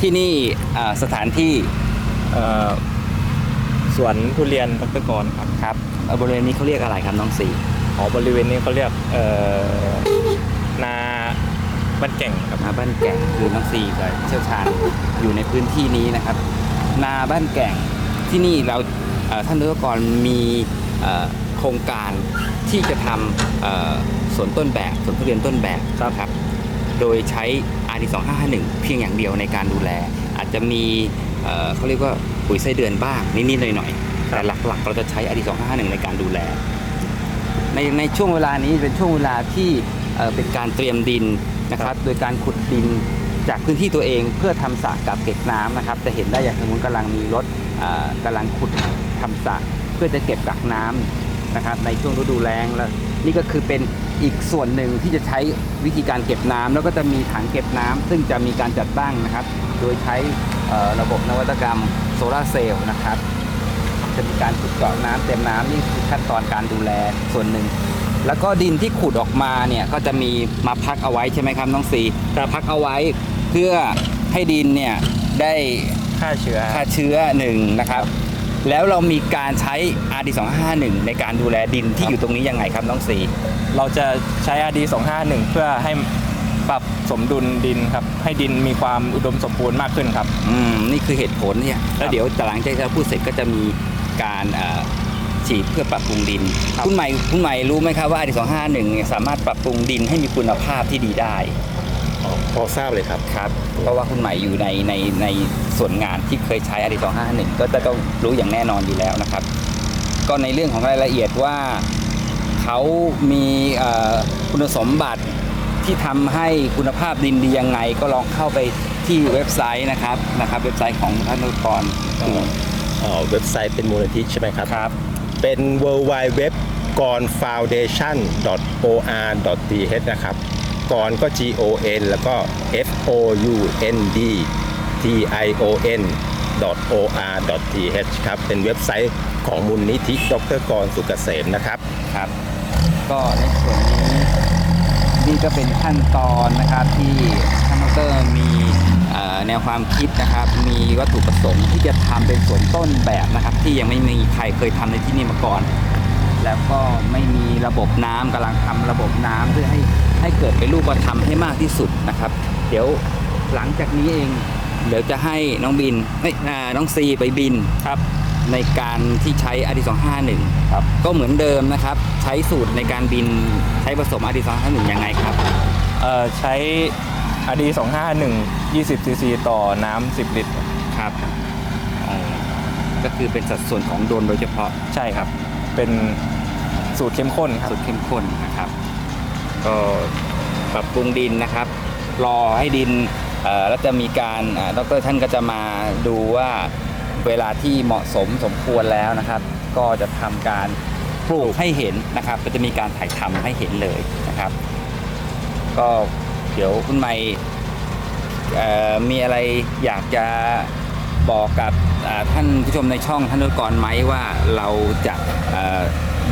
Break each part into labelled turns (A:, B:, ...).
A: ที่นี่เอ่อสถานที่
B: เอ่อสวนทุเรียนดรกรครับ
A: ครับเอ่อบริเวณนี้เขาเรียกอะไรครับน้องสี
B: อ๋อบริเวณนี้เขาเรียกเอ่อนาบ้านแก่งครับ
A: นาบ้านแก่งคือน้องซีกับเชี่ยวชาญอยู่ในพื้นที่นี้นะครับ นาบ้านแก่งที่นี่เราเอ่อท่านนุกรมีเอ่อโครงการที่จะทำเอ่อสวนต้นแบบสวนทุเรียนต้นแบบครับ โดยใช้ RD 2551 เพียงอย่างเดียวในการดูแล อาจจะมีเอ่อเขาเรียกว่าปุ๋ยไส้เดือนบ้างนิดๆหน่อยๆแต่หลักๆ เราจะใช้ RD 2551 ในการดูแล ในในช่วงเวลานี้เป็นช่วงเวลาที่เอ่อเป็นการเตรียมดินนะครับโดยการขุดดินจากพื้นที่ตัวเองเพื่อทำสระกับเก็บน้ำนะครับ จะเห็นได้อย่างสมมติกำลังมีรถเอ่อกำลังขุดทำสระเพื่อจะเก็บกักน้ำนะครับในช่วงฤดูแล้งแล้ว นี่ก็คือเป็นอีกส่วนหนึ่งที่จะใช้วิธีการเก็บน้ำแล้วก็จะมีถังเก็บน้ำซึ่งจะมีการจัดตั้งนะครับ โดยใช้เอ่อระบบนวัตกรรมโซลาร์เซลล์นะครับ จะมีการขุดเจาะน้ำเต็มน้ำนี่คือขั้นตอนการดูแลส่วนหนึ่ง แล้วก็ดินที่ขุดออกมาเนี่ยก็จะมีมาพักเอาไว้ใช่ไหมครับน้องซีพักเอาไว้เพื่อให้ดินเนี่ยได้
B: ฆ่าเชื้อ
A: ฆ่าเชื้อหนึ่งนะครับ แล้วเรามีการใช้ RD 251ในการดูแลดินที่อยู่ตรงนี้ยังไงครับน้องซี
B: เราจะใช้ RD 251เพื่อให้ปรับสมดุลดินครับ ให้ดินมีความอุดมสมบูรณ์มากขึ้นครับ
A: อืมนี่คือเหตุผลเนี่ยแล้วเดี๋ยวหลังจากที่เราพูดเสร็จก็จะมีการเอ่อฉีดเพื่อปรับปรุงดิน
B: ครับ
A: คุณใหม่คุณใหม่รู้ไหมครับว่า RD 251เนี่ยสามารถปรับปรุงดินให้มีคุณภาพที่ดีได้
C: พอทราบเลยครับ
A: ครับ เพราะว่าคุณใหม่อยู่ในในในส่วนงานที่เคยใช้อดีต251 ก็จะต้องรู้อย่างแน่นอนอยู่แล้วนะครับ ก็ในเรื่องของรายละเอียดว่าเขามีเอ่อคุณสมบัติที่ทำให้คุณภาพดินดียังไง ก็ลองเข้าไปที่เว็บไซต์นะครับนะครับ เว็บไซต์ของท่านนุกร
C: อ๋ออ๋อเว็บไซต์เป็นมูลนิธิใช่ไหมครับ
A: ครับ
C: เป็น w w w g o n foundation or th นะครับ กอนก็ G O N แล้วก็ F O U N D T I O N o r th ครับ เป็นเว็บไซต์ของมูลนิธิดรกรสุกเกษมนะครับ
A: ครับ ก็ในส่วนนี้นี่ก็เป็นขั้นตอนนะครับที่ท่านดรมีแนวความคิดนะครับ มีวัตถุประสงค์ที่จะทำเป็นสวนต้นแบบนะครับ ที่ยังไม่มีใครเคยทำในที่นี่มาก่อน แล้วก็ไม่มีระบบน้ำกำลังทำระบบน้ำเพื่อให้ให้เกิดเป็นรูปธรรมให้มากที่สุดนะครับ เดี๋ยวหลังจากนี้เองเดี๋ยวจะให้น้องบินเอ้ยอ่าน้องซีไปบิน
B: ครับ
A: ในการที่ใช้อดี251
B: ครับ
A: ก็เหมือนเดิมนะครับ ใช้สูตรในการบินใช้ผสมอดี251ยังไงครับ
B: เอ่อใช้ RD 251 20 cc ต่อน้ำ10ลิตร
A: ครับก็คือเป็นสัดส่วนของโดรนโดยเฉพาะ
B: ใช่ครับ เป็น สูตรเข้มข้นครับ
A: สูตรเข้มข้นนะครับ ก็ปรับปรุงดินนะครับ รอให้ดินแล้วจะมีการดรท่านก็จะมาดูว่าเวลาที่เหมาะสมสมควรแล้วนะครับ ก็จะทำการปลูกให้เห็นนะครับ ก็จะมีการถ่ายทำให้เห็นเลยนะครับ ก็เดี๋ยวคุณไม่มีอะไรอยากจะบอกกับท่านผู้ชมในช่องท่านนุกรไหมว่าเราจะ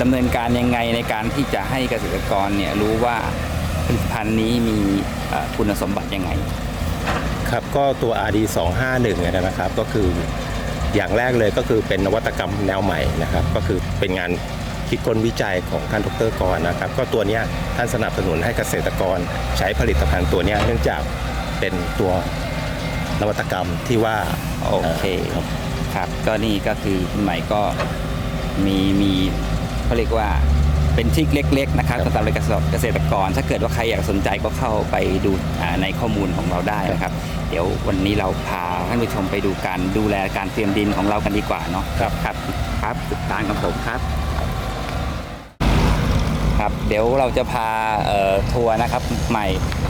A: ดำเนินการยังไงในการที่จะให้เกษตรกรเนี่ยรู้ว่าผลิตภัณฑ์นี้มีเอ่อคุณสมบัติยังไง
C: ครับก็ตัว RD 251เนี่ยนะครับก็คืออย่างแรกเลยก็คือเป็นนวัตกรรมแนวใหม่นะครับก็คือเป็นงานคิดค้นวิจัยของท่านดรกรนะครับ ก็ตัวเนี้ยท่านสนับสนุนให้เกษตรกรใช้ผลิตภัณฑ์ตัวเนี้ยเนื่องจากเป็นตัวนวัตกรรมที่ว่า
A: โอเค
C: ครับ
A: ครับก็นี่ก็คือคุณใหม่ก็มีมี เขาเรียกว่าเป็นทริคเล็ก ๆ นะครับสำหรับเกษตรกร ถ้าเกิดว่าใครอยากสนใจก็เข้าไปดูอ่าในข้อมูลของเราได้นะครับ เดี๋ยววันนี้เราพาท่านผู้ชมไปดูการดูแลการเตรียมดินของเรากันดีกว่าเนาะครับครับครับติดตามกับผมครับครับเดี๋ยวเราจะพาเอ่อทัวร์นะครับใหม่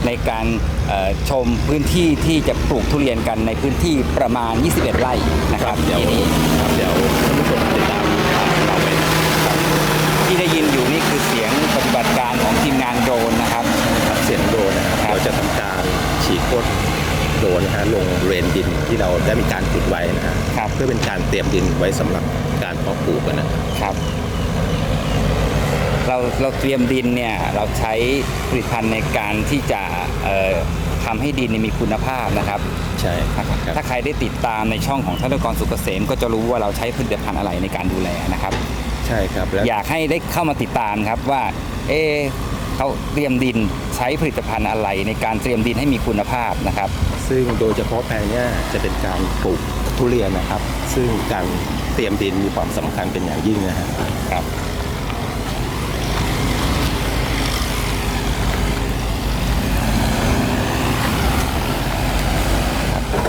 A: ในการเอ่อชมพื้นที่ที่จะปลูกทุเรียนกันในพื้นที่ประมาณ 21 ไร่นะครับ
C: เดี๋ยว
A: ที่นี่
C: ครับเดี๋ยวท่านผู้ชมติดตามเราไป
A: ที่ได้ยินอยู่นี่คือเสียงปฏิบัติการของทีมงานโดรนนะครับ
C: ครับเสียงโดรนนะครับ
A: ครับ
C: เราจะทำการฉีดพ่นโดรนนะฮะลงเรนดินที่เราได้มีการขุดไว้นะฮะ
A: ครับ
C: เพื่อเป็นการเตรียมดินไว้สำหรับการเพาะปลูกนะ
A: ครับเราเราเตรียมดินเนี่ยเราใช้ผลิตภัณฑ์ในการที่จะเอ่อททำให้ดินเนี่ยมีคุณภาพนะครับ
C: ใช่ครับ
A: ถ้าใครได้ติดตามในช่องของท่านกรสุกเกษมก็จะรู้ว่าเราใช้ผลิตภัณฑ์อะไรในการดูแลนะครับ
C: ใช่ครับแล้ว
A: อยากให้ได้เข้ามาติดตามครับว่า เอะเขาเตรียมดินใช้ผลิตภัณฑ์อะไรในการเตรียมดินให้มีคุณภาพนะครับ
C: ซึ่งโดยเฉพาะแปลงเนี้ยจะเป็นการปลูกทุเรียนนะครับ ซึ่งการเตรียมดินมีความสำคัญเป็นอย่างยิ่งนะฮะ
A: ครับ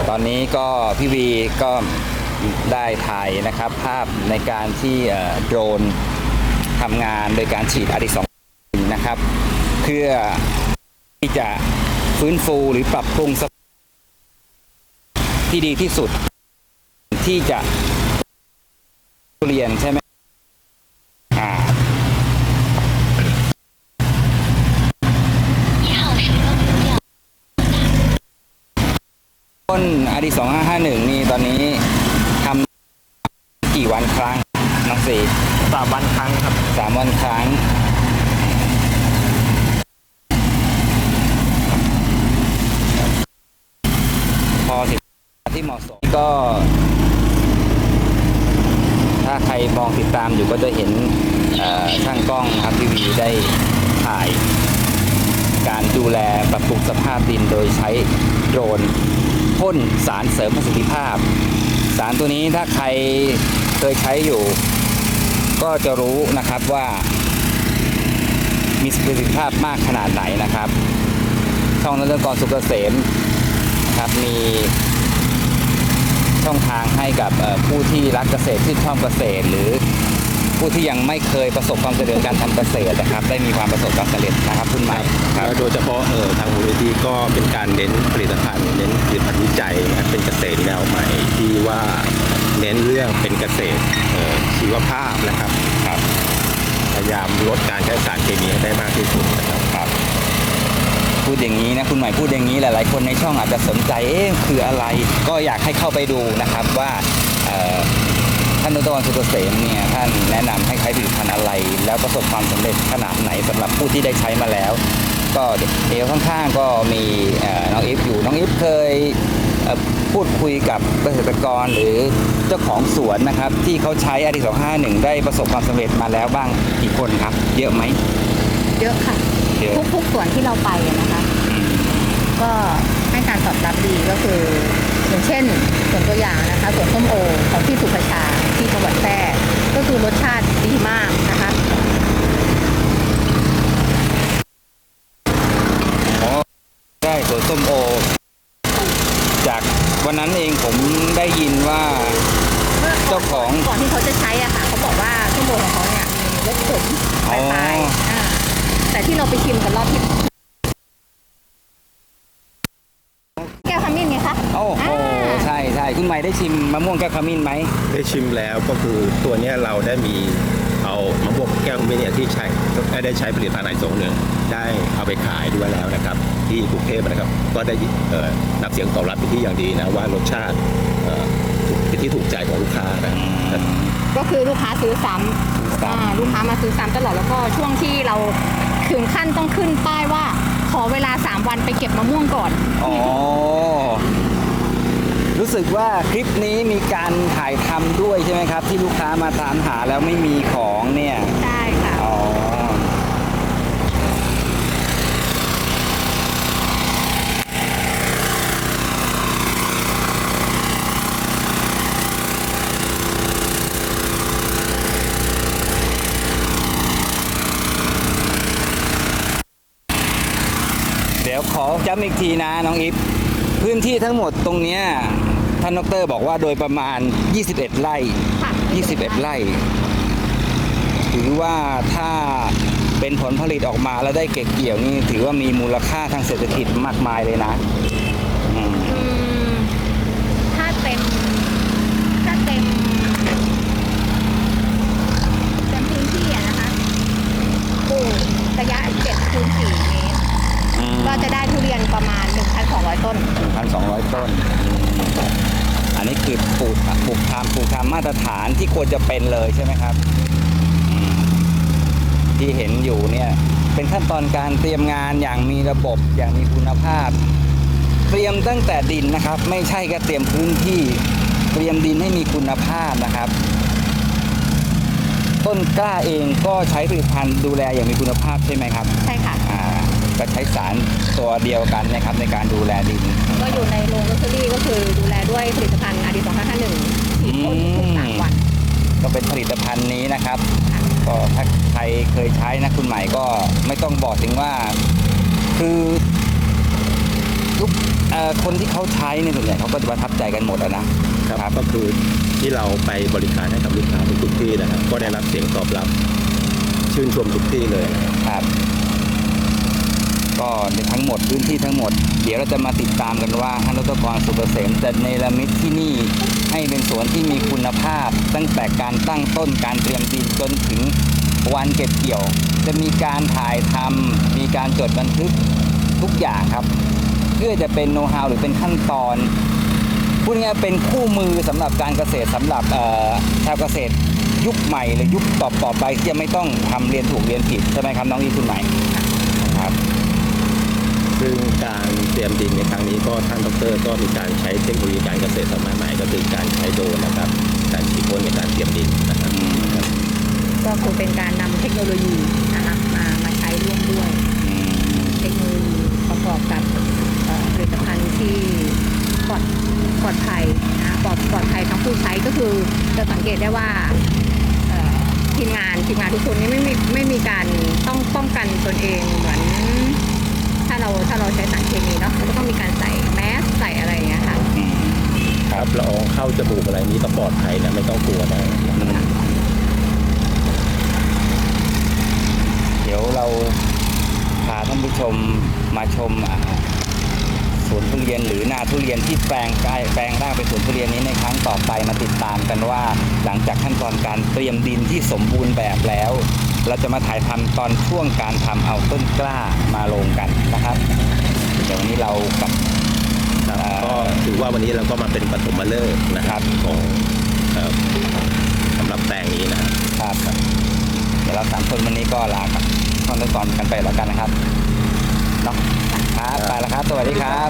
A: ตอนนี้ก็พี่วีก็ ได้ถ่ายนะครับภาพในการที่โดรนทำงานโดยการฉีดอาริสองนะครับ เพื่อที่จะฟื้นฟูหรือปรับปรุงที่ดีที่สุดที่จะเรียนใช่ไหมต้นอาดีนึ่งนี่ตอนนี้ วันครั้งน้องสี
B: สามวันครั้งครับ
A: สามวันครั้ง พอถึงที่เหมาะสมก็ ถ้าใครมองติดตามอยู่ก็จะเห็นเอ่อช่างกล้องนะครับทีวีได้ถ่ายการดูแลปรับปรุงสภาพดินโดยใช้โดรนพ่นสารเสริมประสิทธิภาพ สารตัวนี้ถ้าใคร เคยใช้อยู่ ก็จะรู้นะครับว่ามีประสิทธิภาพมากขนาดไหนนะครับ ช่องนักเรื่องกรสุกเกษมนะครับมีช่องทางให้กับผู้ที่รักเกษตรที่ชอบเกษตร หรือผู้ที่ยังไม่เคยประสบความสำเร็จการทำเกษตรนะครับ ได้มีความประสบความสำเร็จนะครับคุณใหม่ครับ
C: โดยเฉพาะเออทางมูลนิธิก็เป็นการเน้นผลิตภัณฑ์เน้นผลิตภัณฑ์วิจัยนะเป็นเกษตรแนวใหม่ที่ว่า เน้นเรื่องเป็นเกษตรเอ่อชีวภาพนะครับ
A: ครับ
C: พยายามลดการใช้สารเคมีให้ได้มากที่สุดนะครับ
A: ครับ พูดอย่างนี้นะคุณใหม่พูดอย่างนี้หลาย ๆ คนในช่องอาจจะสนใจเอ๊ะคืออะไรก็อยากให้เข้าไปดูนะครับว่าเอ่อท่านดรสุกเกษมเนี่ยท่านแนะนำให้ใช้ผลิตภัณฑ์อะไร แล้วประสบความสำเร็จขนาดไหนสำหรับผู้ที่ได้ใช้มาแล้ว ก็เดี๋ยวข้างๆก็มีเอ่อน้องอีฟอยู่น้องอีฟเคยเอ่อ พูดคุยกับเกษตรกรหรือเจ้าของสวนนะครับ ที่เขาใช้อดีสองห้าหนึ่งได้ประสบความสำเร็จมาแล้วบ้างกี่คนครับ เยอะไหม
D: เยอะค่ะ
A: เยอะ
D: ทุกๆส่วนที่เราไปอะนะคะ ก็ให้การตอบรับดีก็คือ อย่างเช่นส่วนตัวอย่างนะคะสวนส้มโอของพี่สุภชาที่จังหวัดแพร่ก็คือรสชาติดีมากนะคะ
A: อ๋อได้สวนส้มโอ จากวันนั้นเองผม ได้ยินว่าเจ้าของ
D: ก่อนที่เขาจะใช้อะค่ะเขาบอกว่าส้มโอของเขาเนี่ยมีรสขมปลายปลายๆอ่าแต่ที่เราไปชิมกันรอบที่แก้วขมิ้นไงคะ
A: โอ้โห
D: อ่า
A: ใช่ใช่คุณใหม่ได้ชิมมะม่วงแก้วขมิ้นไหม
C: ได้ชิมแล้วก็คือตัวเนี้ยเราได้มีเอามะม่วงแก้วมิเนี่ยที่ใช้ ได้ใช้ผลิตภัณฑ์ไหนสงหนึ่งได้เอาไปขายด้วยแล้วนะครับ ที่กรุงเทพนะครับ ก็ได้เอ่อรับเสียงตอบรับเป็นที่อย่างดีนะว่ารสชาติเอ่อถูกเป็นที่ถูกใจของลูกค้านะ
D: ก็คือลูกค้าซื้อซ้
A: ซื้อำซ้ำ
D: อ่าลูกค้ามาซื้อซ้ำตลอดแล้วก็ช่วงที่เราถึงขั้นต้องขึ้นป้ายว่าขอเวลา 3 วันไปเก็บมะม่วงก่อน
A: อ๋อรู้สึกว่าคลิปนี้มีการถ่ายทำด้วยใช่ไหมครับ ที่ลูกค้ามาตามหาแล้วไม่มีของเนี่ย
D: ใช่ค่ะ
A: อ๋อ เดี๋ ยวขอย้ำอีกทีนะน้องอิฟพื้นที่ทั้งหมดตรงเนี้ยท่านดรบอกว่าโดยประมาณ 21 ไร่
D: ค่ะ
A: 21 ไร่ ถือว่าถ้าเป็นผลผลิตออกมาแล้วได้เก็บเกี่ยวนี่ถือว่ามีมูลค่าทางเศรษฐกิจมากมายเลยนะอืม
D: อืมถ้าเต็ม ถ้าเต็ม เต็มพื้นที่อะนะคะปลูกระยะ7คูณ4เมตร ก็จะได้ทุเรียนประมาณ 1,200 ต้น
A: 1,200 ต้นอืมอันนี้คือปลูกปลูกตามปลูกตามมาตรฐานที่ควรจะเป็นเลยใช่ไหมครับอืมที่เห็นอยู่เนี่ย เป็นขั้นตอนการเตรียมงานอย่างมีระบบอย่างมีคุณภาพ เตรียมตั้งแต่ดินนะครับ ไม่ใช่แค่เตรียมพื้นที่ เตรียมดินให้มีคุณภาพนะครับต้นกล้าเองก็ใช้ผลิตภัณฑ์ดูแลอย่างมีคุณภาพใช่ไหมครับ
D: ใช่ค่ะ
A: อ่า ก็ใช้สารตัวเดียวกันนะครับในการดูแลดิน
D: ก็อยู่ในโรงลอตเตอรี่ก็คือดูแลด้วยผลิตภัณฑ์อาดี2551ที่พ่นทุกสามวัน
A: ก็เป็นผลิตภัณฑ์นี้นะครับ ก็ถ้าใครเคยใช้นะคุณใหม่ก็ไม่ต้องบอกถึงว่า คือทุกเอ่อคนที่เขาใช้ในยส่วนใหญ่เขาก็จะประทับใจกันหมดอะนะครับ
C: ก็คือที่เราไปบริการให้กับลูกค้าทุกๆที่นะครับ ก็ได้รับเสียงตอบรับ ชื่นชมทุกที่เลยนะครับ
A: ครับ ก็ในทั้งหมดพื้นที่ทั้งหมด เดี๋ยวเราจะมาติดตามกันว่าท่านรัตกรสุกเกษมจะเนรมิตที่นี่ให้เป็นสวนที่มีคุณภาพ ตั้งแต่การตั้งต้นการเตรียมดินจนถึงวันเก็บเกี่ยว จะมีการถ่ายทำมีการจดบันทึกทุกอย่างครับ เพื่อจะเป็นโน้ตฮาวหรือเป็นขั้นตอนพูดง่ายๆเป็นคู่มือสำหรับการเกษตรสำหรับชาวเกษตรยุคใหม่หรือยุคต่อต่อไปที่จะไม่ต้องทำเรียนถูกเรียนผิดใช่ไหมครับน้องอีคุณใหม่
C: ซึ่งการเตรียมดินในครั้งนี้ก็ท่านดรก็มีการใช้เทคโนโลยีการเกษตรสมัยใหม่ก็คือการใช้โดรนนะครับ การฉีดพ่นในการเตรียมดินนะครับ
D: ก็คือเป็นการนำเทคโนโลยีนะคะมามาใช้ร่วมด้วย เทคโนโลยีประกอบกับเอ่อผลิตภัณฑ์ที่ปลอดปลอดภัยนะปลอดปลอดภัยทั้งผู้ใช้ก็คือจะสังเกตได้ว่าเอ่อทีมงานทีมงานทุกคนนี่ไม่มีไม่มีการต้องป้องกันตนเองเหมือน เราถ้าเราใช้สารเคมีเนาะเราก็ต้องมีการใส่แมสใส่อะไรอย่างเงี้ยค่ะ
C: ครับละอองเข้าจมูกอะไรนี้ก็ปลอดภัยนะไม่ต้องกลัวได้นะ
A: เดี๋ยวเราพาท่านผู้ชมมาชมสวนทุเรียนหรือนาทุเรียนที่แปลงกายแปลงร่างเป็นสวนทุเรียนนี้ในครั้งต่อไปมาติดตามกันว่า หลังจากขั้นตอนการเตรียมดินที่สมบูรณ์แบบแล้ว เราจะมาถ่ายทำตอนช่วงการทำเอาต้นกล้ามาลงกันนะครับเดี๋ยววันนี้เรากับ
C: ครับก็ถือว่าวันนี้เราก็มาเป็นปฐมฤกษ์นะครับของเอ่อสำหรับแปลงนี้นะครับ
A: ครับเดี๋ยวเราสามคนวันนี้ก็ลากับท่านผู้ชมกันไปแล้วกันนะครับเนาะครับไปแล้วครับ สวัสดีครับ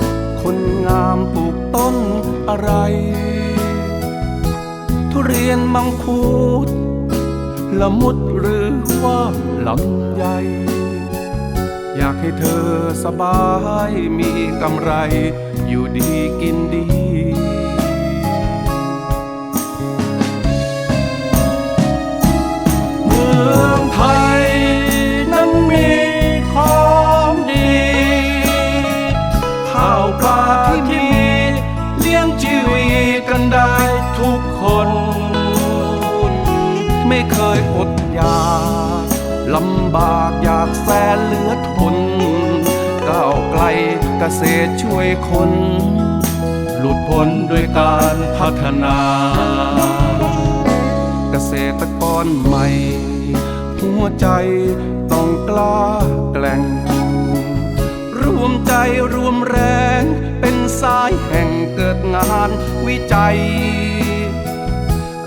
E: คนงามปลูกต้นอะไร ทุเรียนมังคุดละมุดหรือว่าลำไยอยากให้เธอสบายมีกำไร อยู่ดีกินดี ทุกคน ไม่เคยอดอยากลำบากอยากแสนเหลือทนก้าวไกลเกษตรช่วยคน หลุดพ้นด้วยการพัฒนา เกษตรกรใหม่ หัวใจต้องกล้าแกล่งรวมใจรวมแรง เป็นสายแห่งเกิดงานวิจัย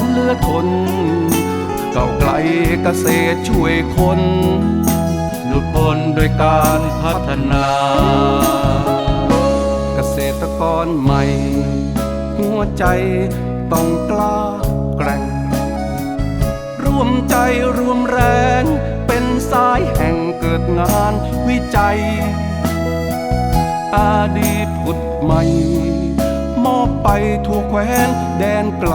E: นเลือทนเก่าไกลเกษตรช่วยคนหลุดพ้นโดยการพัฒนา เกษตรกรใหม่ หัวใจต้องกล้าแกร่ง ร่วมใจรวมแรงเป็นสายแห่งเกิดงานวิจัย อาดีตผุดใหม่ มอบไปทั่วแคว้นแดนไกล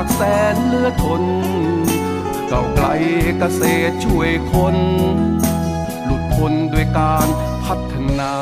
E: ากอยากแสนเลือทน เก่าไกลเกษตรช่วยคน หลุดพ้นด้วยการพัฒนา